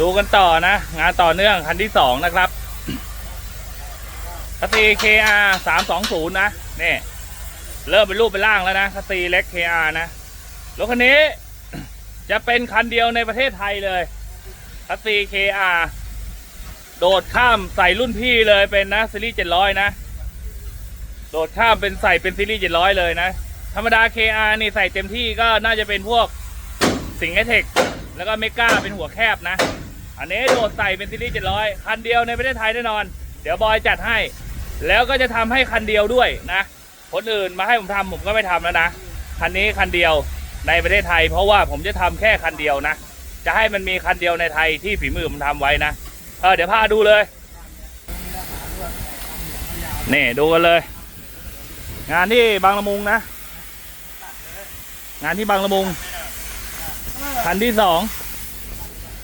ดูกันต่อนะ งานต่อเนื่องคันที่สองนะครับคัสซี KR 320นย์นะนี่เริ่มเป็นรูปเป็นร่างแล้วนะคัสซีเล็ก KR นะรถคันนี้จะเป็นคันเดียวในประเทศไทยเลยคัสซี KR โดดข้ามใส่รุ่นพี่เลยเป็นนะซีรีส์700นะ โดดข้ามเป็นใส่เป็นซีรีส์700เลยนะ ธรรมดา KR นี่ใส่เต็มที่ก็น่าจะเป็นพวกสิงห์ไอเทคแล้วก็เมกาเป็นหัวแคบนะ อันนี้โดดใส่เป็นซีรีส์700 คันเดียวในประเทศไทยแน่นอน เดี๋ยวบอยจัดให้ แล้วก็จะทำให้คันเดียวด้วยนะคนอื่นมาให้ผมทำผมก็ไม่ทำแล้วนะคันนี้คันเดียวในประเทศไทย เพราะว่าผมจะทำแค่คันเดียวนะ จะให้มันมีคันเดียวในไทยที่ฝีมือผมทำไว้นะเออเดี๋ยวพาดูเลยนี่ดูกันเลย งานที่บางละมุงนะ งานที่บางละมุงคันที่สอง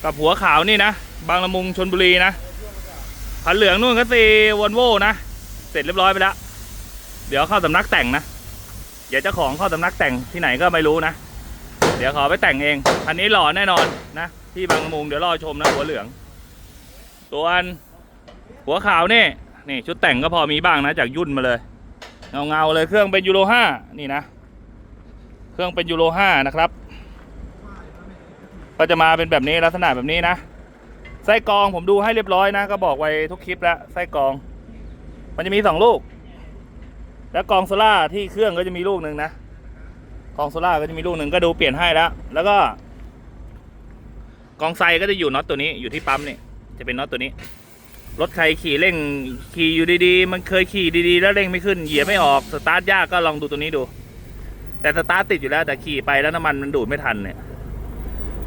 กับหัวขาวนี่นะ บางละมุงชนบุรีนะคันเหลืองนู่นก็ตีวอลโว่นะ เสร็จเรียบร้อยไปแล้ว เดี๋ยวเข้าสำนักแต่งนะ เดี๋ยวเจ้าของเข้าสำนักแต่งที่ไหนก็ไม่รู้นะ เดี๋ยวขอไปแต่งเองคันนี้หล่อแน่นอนนะที่บางละมุงเดี๋ยวรอชมนะหัวเหลืองส่วนหัวขาวนี่นี่ชุดแต่งก็พอมีบ้างนะ จากยุ่นมาเลย เงาเงาเลยเครื่องเป็นยูโรห้านี่นะ เครื่องเป็นยูโรห้านะครับ ก็จะมาเป็นแบบนี้ลักษณะแบบนี้นะไส้กรองผมดูให้เรียบร้อยนะ ก็บอกไว้ทุกคลิปแล้วไส้กรอง มันจะมีสองลูก แล้วกองโซล่าที่เครื่องก็จะมีลูกหนึ่งนะกองโซล่าก็จะมีลูกหนึ่งก็ดูเปลี่ยนให้แล้ว แล้วก็กองไซก็จะอยู่น็อตตัวนี้อยู่ที่ปั๊มนี่จะเป็นน็อตตัวนี้ รถใครขี่เร่งขี่อยู่ดีๆ มันเคยขี่ดีๆ แล้วเร่งไม่ขึ้นเหยียบไม่ออกสตาร์ทยากก็ลองดูตัวนี้ดู แต่สตาร์ทติดอยู่แล้วแต่ขี่ไปแล้วน้ำมันมันดูดไม่ทันเนี่ย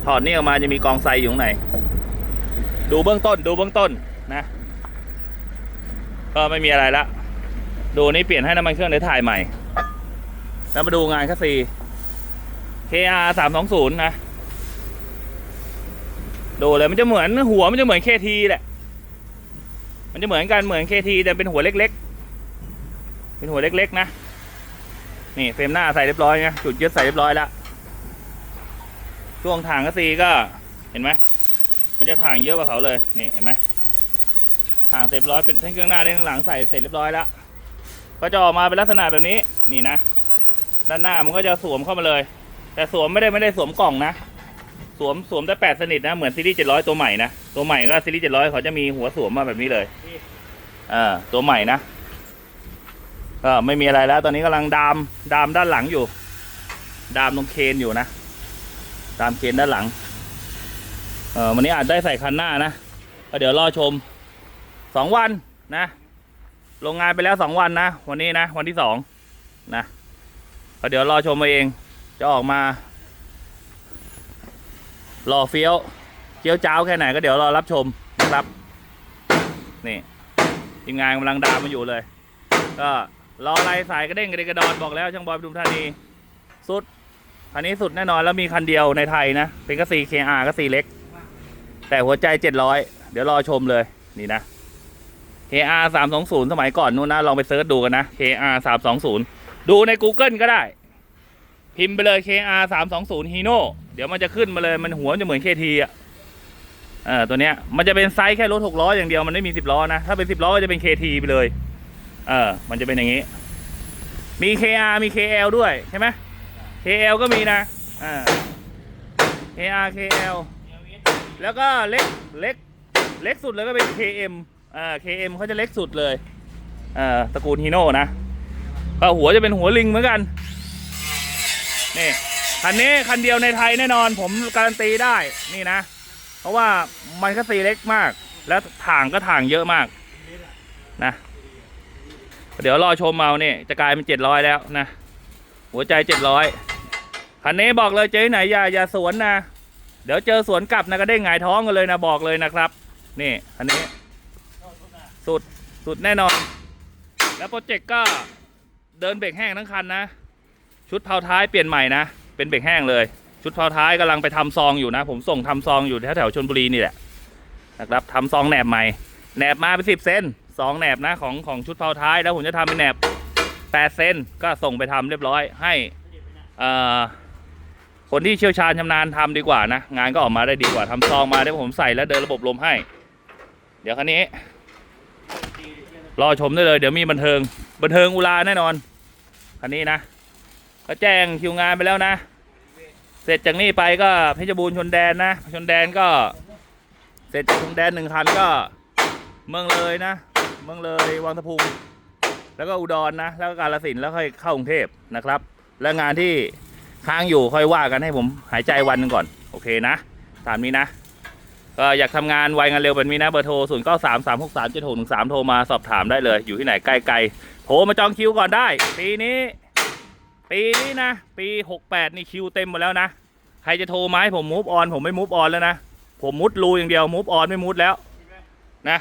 ถอดนี่ออกมาจะมีกองไซอยู่ข้างในดูเบื้องต้นดูเบื้องต้นนะ ก็ไม่มีอะไรละ ดูนี่เปลี่ยนให้น้ำมันเครื่องเดี๋ยวถ่ายใหม่ แล้วมาดูงานคัสซี KR 320นะ ดูเลยมันจะเหมือนหัวมันจะเหมือน KT แหละ มันจะเหมือนกันเหมือน KT แต่เป็นหัวเล็กๆ เป็นหัวเล็กๆนะ นี่เฟรมหน้าใส่เรียบร้อยนะจุดยึดใส่เรียบร้อยแล้ว ช่วงทางกระซีก็เห็นไหมมันจะทางเยอะกว่าเขาเลยนี่เห็นไหมทางเสร็จเรียบร้อยเป็นทั้งเครื่องหน้าทั้งเครื่องหลังใส่เสร็จเรียบร้อยแล้วก็จะออกมาเป็นลักษณะแบบนี้นี่นะด้านหน้ามันก็จะสวมเข้ามาเลย แต่สวมไม่ได้ไม่ได้สวมกล่องนะ สวมสวมแต่แปดสนิทนะเหมือนซีรีส์เจ็ดร้อยตัวใหม่นะตัวใหม่ก็ซีรีส์เจ็ดร้อยเขาจะมีหัวสวมมาแบบนี้เลยอ่าตัวใหม่นะก็ไม่มีอะไรแล้ว ตอนนี้กำลังดามดามด้านหลังอยู่ ดามตรงเคนอยู่นะ ตามเกณฑ์ด้านหลังเออวันนี้อาจได้ใส่คันหน้านะก็เดี๋ยวรอชมสองวันนะโรงงานไปแล้วสองวันนะ วันนี้นะ วันที่สองนะก็เดี๋ยวรอชมมาเอง จะออกมารอเฟี้ยวเจียวจ้าวแค่ไหนก็เดี๋ยวรอรับชมนะครับนี่ทีมงานกำลังดามมาอยู่เลย ก็รออะไรสายกระเด้งกระเดกระดอนบอกแล้วช่างบอยปทุมธานี สุด คันนี้สุดแน่นอนแล้วมีคันเดียวในไทยนะ เป็นกระสี KR กระสีเล็ก แต่หัวใจ 700 เดี๋ยวรอชมเลยนี่นะ KR 320 สมัยก่อนนู้นนะลองไปเซิร์ชดูกันนะ KR 320 ดูใน Google ก็ได้ พิมพ์ไปเลย KR 320 Hino เดี๋ยวมันจะขึ้นมาเลยมันหัวจะเหมือน KT อะเออตัวเนี้ยมันจะเป็นไซส์แค่รถ6ล้ออย่างเดียวมันไม่มี 10ล้อนะ ถ้าเป็น 10ล้อก็จะเป็น KT ไปเลย เออ มันจะเป็นอย่างนี้ มี KR มี KL ด้วยใช่ไหม KL ก็มีนะอ่า KR KL แล้วก็เล็กเล็กเล็กสุดเลยก็เป็น KM อ่า KM เขาจะเล็กสุดเลยอ่าตระกูลฮีโน่นะก็หัวจะเป็นหัวลิงเหมือนกันนี่คันนี้คันเดียวในไทยแน่นอน ผมการันตีได้นี่นะ เพราะว่ามันก็สีเล็กมาก แล้วถ่างก็ถ่างเยอะมากนะ เดี๋ยวรอชมเอาเนี่ยจะกลายเป็นเจ็ดร้อยแล้วนะ หัวใจเจ็ดร้อยคันนี้บอกเลยเจ๊ไหนอย่าอย่าสวนนะ เดี๋ยวเจอสวนกลับนะก็ได้หงายท้องกันเลยนะบอกเลยนะครับ นี่คันนี้ สุดสุดแน่นอน แล้วโปรเจกต์ก็เดินเบรกแห้งทั้งคันนะ ชุดเผาท้ายเปลี่ยนใหม่นะ เป็นเบรกแห้งเลย ชุดเผาท้ายกำลังไปทำซองอยู่นะ ผมส่งทำซองอยู่แถวแถวชนบุรีนี่แหละนะครับทำซองแหนบใหม่แหนบมาเป็นสิบเซนสองแหนบนะของของชุดเผาท้ายแล้วผมจะทำเป็นแหนบ แปดเซนก็ส่งไปทำเรียบร้อยให้คนที่เชี่ยวชาญชำนาญทำดีกว่านะ งานก็ออกมาได้ดีกว่าทำซองมาได้ผมใส่แล้วเดินระบบลมให้ เดี๋ยวคันนี้ รอชมได้เลย เดี๋ยวมีบันเทิง บันเทิงอุราแน่นอนคันนี้นะก็แจ้งคิวงานไปแล้วนะ เสร็จจากนี้ไปก็เพชรบูรณ์ชนแดนนะ ชนแดนก็เสร็จจากชนแดนหนึ่งคันก็เมืองเลยนะ เมืองเลยวังตะพุง แล้วก็อุดรนะ แล้วก็กาฬสินธุ์แล้วค่อยเข้ากรุงเทพนะครับ แล้วงานที่ค้างอยู่ค่อยว่ากันให้ผมหายใจวันหนึงก่อน โอเคนะ ตามนี้นะ ก็อยากทำงานไวงานเร็วแบบนี้นะเบอร์โทร 0 9 3 3 6 3 7 6 1 3 โทรมาสอบถามได้เลย อยู่ที่ไหนใกล้ๆโทรมาจองคิวก่อนได้ ปีนี้ ปีนี้นะ ปี 68 นี่คิวเต็มหมดแล้วนะ ใครจะโทรมาให้ผมมูฟออนผมไม่มูฟออนแล้วนะ ผมมุดรูอย่างเดียวมูฟออนไม่มุดแล้วนะ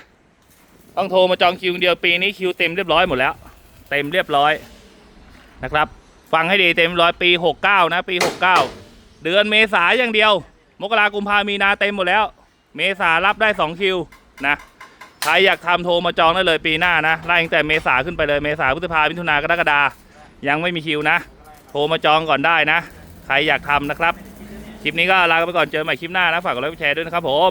ต้องโทรมาจองคิวอย่างเดียวปีนี้คิวเต็มเรียบร้อยหมดแล้ว เต็มเรียบร้อยนะครับ ฟังให้ดีเต็มร้อยปี 69 นะ ปี 69 เดือนเมษาอย่างเดียว มกรากุมภามีนาเต็มหมดแล้ว เมษารับได้ 2 คิวนะใครอยากทำโทรมาจองได้เลยปีหน้านะไล่ตั้งแต่เมษาขึ้นไปเลยเมษาพฤษภามิถุนากรกฎายังไม่มีคิวนะ โทรมาจองก่อนได้นะ ใครอยากทำนะครับ คลิปนี้ก็ลาไปก่อนเจอกันใหม่คลิปหน้านะฝากกดไลค์กดแชร์ด้วยนะครับผม